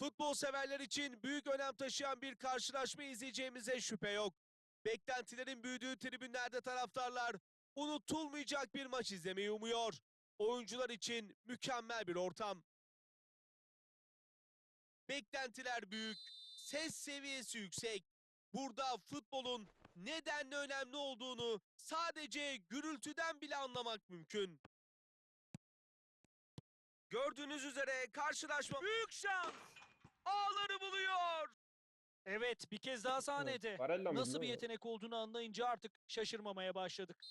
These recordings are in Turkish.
Futbol severler için büyük önem taşıyan bir karşılaşma izleyeceğimize şüphe yok. Beklentilerin büyüdüğü tribünlerde taraftarlar unutulmayacak bir maç izlemeyi umuyor. Oyuncular için mükemmel bir ortam. Beklentiler büyük, ses seviyesi yüksek. Burada futbolun nedenle önemli olduğunu sadece gürültüden bile anlamak mümkün. Gördüğünüz üzere karşılaşma büyük şans. Ağları buluyor. Evet bir kez daha sahnede. Barella mıydı Nasıl bir yetenek olduğunu anlayınca artık şaşırmamaya başladık.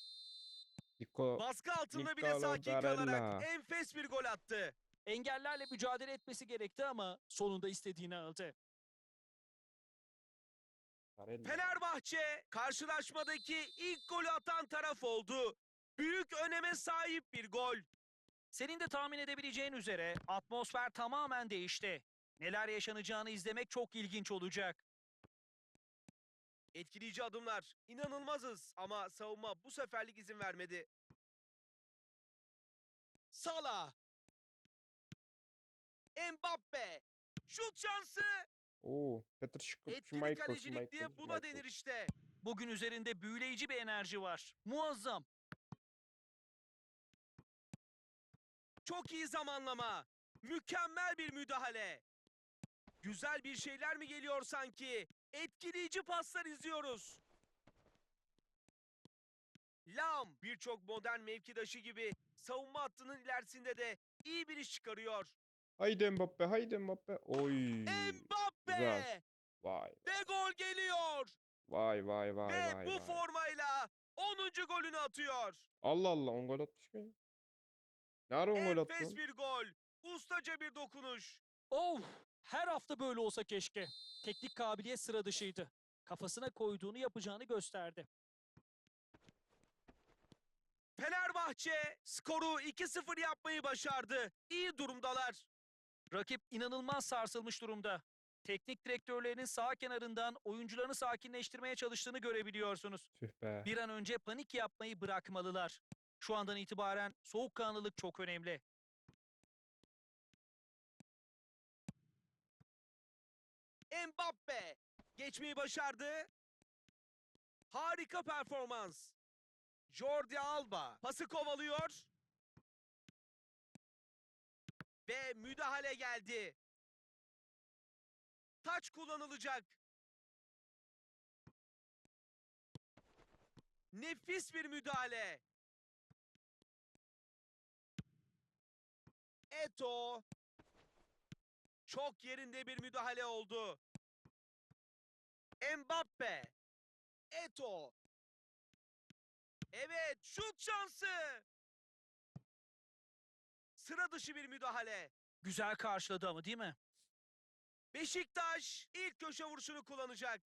Nico. Baskı altında bile Nicolo sakin kalarak Barella. enfes bir gol attı. Engellerle mücadele etmesi gerekti ama sonunda istediğini aldı. Barella. Fenerbahçe karşılaşmadaki ilk golü atan taraf oldu. Büyük öneme sahip bir gol. Senin de tahmin edebileceğin üzere atmosfer tamamen değişti. Neler yaşanacağını izlemek çok ilginç olacak. Etkileyici adımlar. İnanılmazız ama savunma bu seferlik izin vermedi. Salah. Mbappe. Şut şansı. Oo, Petr Etkili kalecilik diye buna denir işte. Bugün üzerinde büyüleyici bir enerji var. Muazzam. Çok iyi zamanlama. Mükemmel bir müdahale. Güzel bir şeyler mi geliyor sanki? Etkileyici paslar izliyoruz. Lam birçok modern mevkidaşı gibi savunma hattının ilerisinde de iyi bir iş çıkarıyor. Haydi Mbappe, haydi Mbappe. Oy. Mbappe! güzel. Vay, Ve gol geliyor. vay, vay, vay, Ve vay. bu vay. formayla 10. golünü atıyor. Allah Allah, 10 gol atmış mı? Ne ara 10 gol attı? Enfes bir gol. Ustaca bir dokunuş. Of! Her hafta böyle olsa keşke. Teknik kabiliyet sıra dışıydı. Kafasına koyduğunu yapacağını gösterdi. Fenerbahçe skoru 2-0 yapmayı başardı. İyi durumdalar. Rakip inanılmaz sarsılmış durumda. Teknik direktörlerinin sağ kenarından oyuncularını sakinleştirmeye çalıştığını görebiliyorsunuz. Bir an önce panik yapmayı bırakmalılar. Şu andan itibaren soğukkanlılık çok önemli. Mbappe geçmeyi başardı. Harika performans. Jordi Alba pası kovalıyor. Ve müdahale geldi. Taç kullanılacak. Nefis bir müdahale. Eto. Çok yerinde bir müdahale oldu. Mbappe. Eto. Evet, şut şansı. Sıra dışı bir müdahale. Güzel karşıladı ama değil mi? Beşiktaş ilk köşe vuruşunu kullanacak.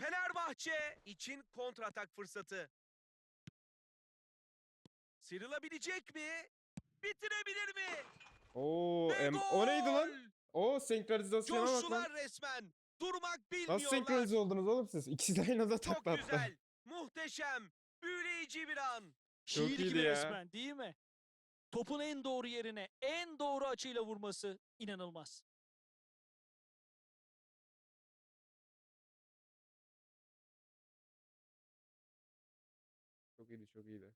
Fenerbahçe için kontratak fırsatı. Sıyrılabilecek mi? Bitirebilir mi? Oo, em o neydi lan? O senkronizasyona bak lan. Resmen. Durmak Nasıl bilmiyorlar. senkronize oldunuz oğlum siz? İkisi de aynı anda Çok takla güzel. Muhteşem. Büyüleyici bir an. Şiir iyiydi gibi ya. resmen değil mi? Topun en doğru yerine, en doğru açıyla vurması inanılmaz. Çok iyiydi.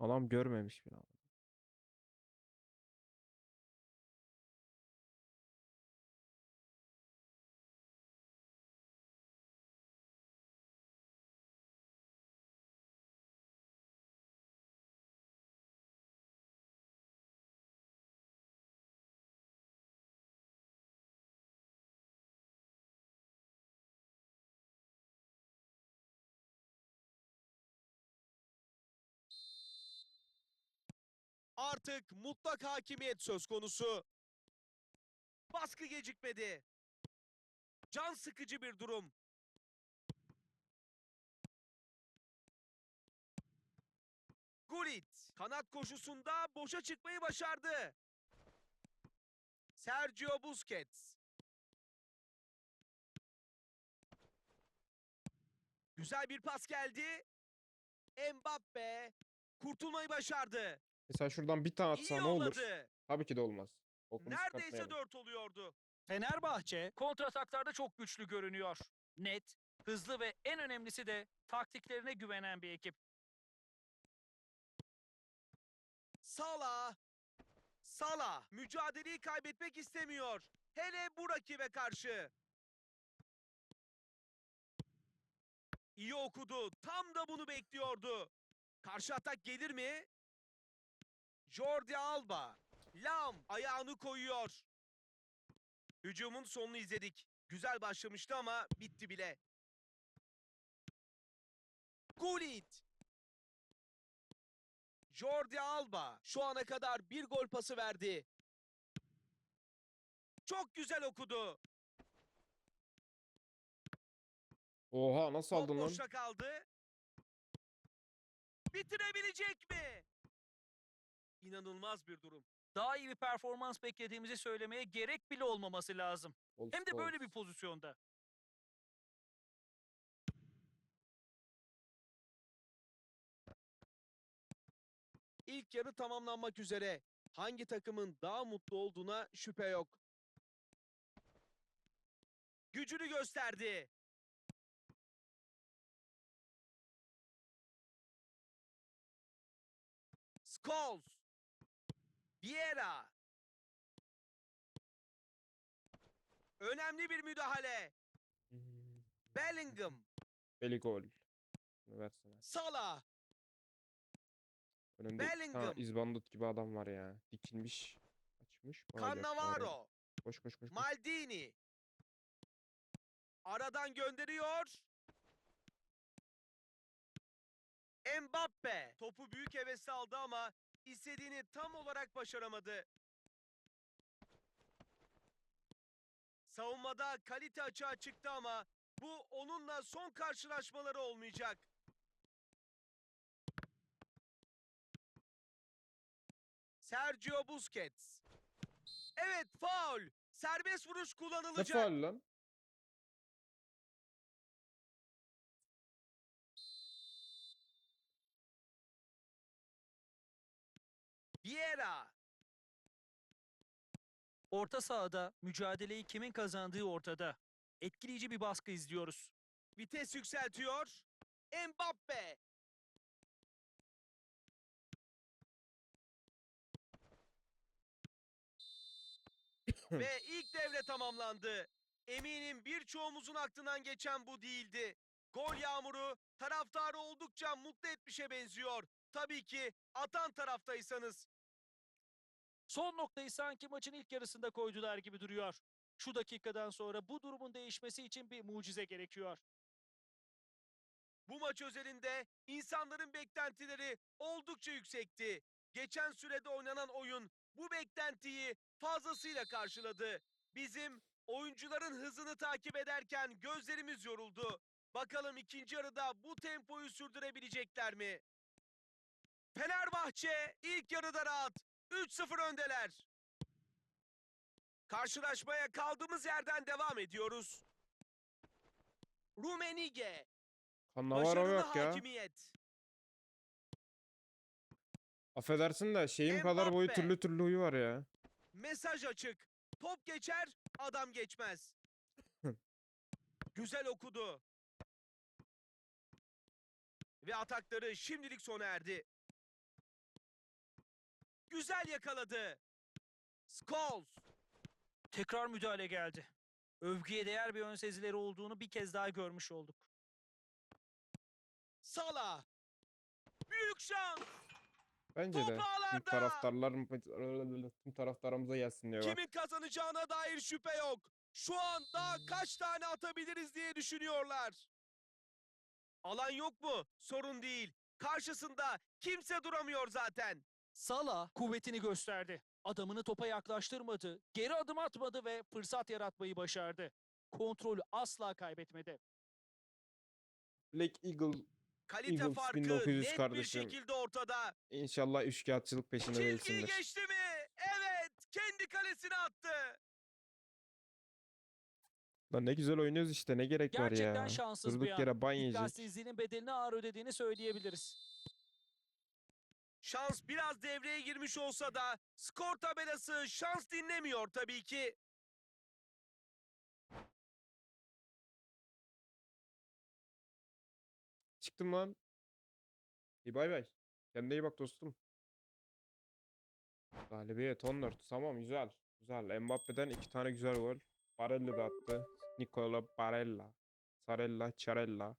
Adam görmemiş bile. Artık mutlak hakimiyet söz konusu. Baskı gecikmedi. Can sıkıcı bir durum. Gullit kanat koşusunda boşa çıkmayı başardı. Sergio Busquets. Güzel bir pas geldi. Mbappe kurtulmayı başardı. Mesela şuradan bir tane İyi atsa ne olur? yolladı. Tabii ki de olmaz. Okunu Neredeyse çıkartmayalım. dört oluyordu. Fenerbahçe kontrataklarda çok güçlü görünüyor. Net, hızlı ve en önemlisi de taktiklerine güvenen bir ekip. Sala. Sala mücadeleyi kaybetmek istemiyor. Hele bu rakibe karşı. İyi okudu. Tam da bunu bekliyordu. Karşı atak gelir mi? Jordi Alba. Lam ayağını koyuyor. Hücumun sonunu izledik. Güzel başlamıştı ama bitti bile. Gullit. Jordi Alba şu ana kadar bir gol pası verdi. Çok güzel okudu. Oha nasıl Top aldın lan? boşta kaldı. Bitirebilecek mi? İnanılmaz bir durum. Daha iyi bir performans beklediğimizi söylemeye gerek bile olmaması lazım. Olsun, Hem de böyle olsun. bir pozisyonda. İlk yarı tamamlanmak üzere. Hangi takımın daha mutlu olduğuna şüphe yok. Gücünü gösterdi. Scholes. Vieira. Önemli bir müdahale. Hmm, Bellingham. Beli gol. Bunu versene. İki tane Bellingham. izbandut gibi adam var ya. Dikilmiş. Açmış. bacakları. Cannavaro. Koş koş koş. koş. Maldini. Aradan gönderiyor. Mbappe. Topu büyük hevesle aldı ama istediğini tam olarak başaramadı. Savunmada kalite açığa çıktı ama bu onunla son karşılaşmaları olmayacak. Sergio Busquets. Evet faul. Serbest vuruş Ne kullanılacak. faul lan? Vieira. Orta sahada mücadeleyi kimin kazandığı ortada. Etkileyici bir baskı izliyoruz. Vites yükseltiyor. Mbappe. Ve ilk devre tamamlandı. Eminim birçoğumuzun aklından geçen bu değildi. Gol yağmuru taraftarı oldukça mutlu etmişe benziyor. Tabii ki atan taraftaysanız. Son noktayı sanki maçın ilk yarısında koydular gibi duruyor. Şu dakikadan sonra bu durumun değişmesi için bir mucize gerekiyor. Bu maç özelinde insanların beklentileri oldukça yüksekti. Geçen sürede oynanan oyun bu beklentiyi fazlasıyla karşıladı. Bizim oyuncuların hızını takip ederken gözlerimiz yoruldu. Bakalım ikinci yarıda bu tempoyu sürdürebilecekler mi? Fenerbahçe ilk yarıda rahat. 3-0 öndeler. Karşılaşmaya kaldığımız yerden devam ediyoruz. Rumenige Cannavaro Başarılı yok ya. hakimiyet. Affedersin de şeyim kadar boyu Mbappe. türlü türlü huyu var ya. Mesaj açık. Top geçer, adam geçmez. Güzel okudu. Ve atakları şimdilik sona erdi. Güzel yakaladı. Scholes. Tekrar müdahale geldi. Övgüye değer bir ön sezileri olduğunu bir kez daha görmüş olduk. Salah. Büyük şans. Bence de. Tüm taraftarlar tüm taraftarımıza gelsin diyor bak. Kimin kazanacağına dair şüphe yok. Şu an daha kaç tane atabiliriz diye düşünüyorlar. Alan yok mu? Sorun değil. Karşısında kimse duramıyor zaten. Sala kuvvetini gösterdi. Adamını topa yaklaştırmadı, geri adım atmadı ve fırsat yaratmayı başardı. Kontrolü asla kaybetmedi. Black Eagle Kalite Eagles farkı 1900 net kardeşim. bir şekilde ortada. inşallah üçkağıtçılık peşinde Çizgiyi değilsindir. geçti mi? Evet. Kendi kalesine attı. Lan ne güzel oynuyoruz işte ne gerek var Gerçekten ya. şanssız bir Durduk an. yere ban bedelini ağır ödediğini söyleyebiliriz. Şans biraz devreye girmiş olsa da skor tabelası şans dinlemiyor tabii ki. Çıktım lan. İyi bay bay. Kendine iyi bak dostum. Galibiyet 14. Tamam güzel. Güzel. Mbappe'den iki tane güzel gol. Barella da attı. Nicola Barella. Sarella, Çarella.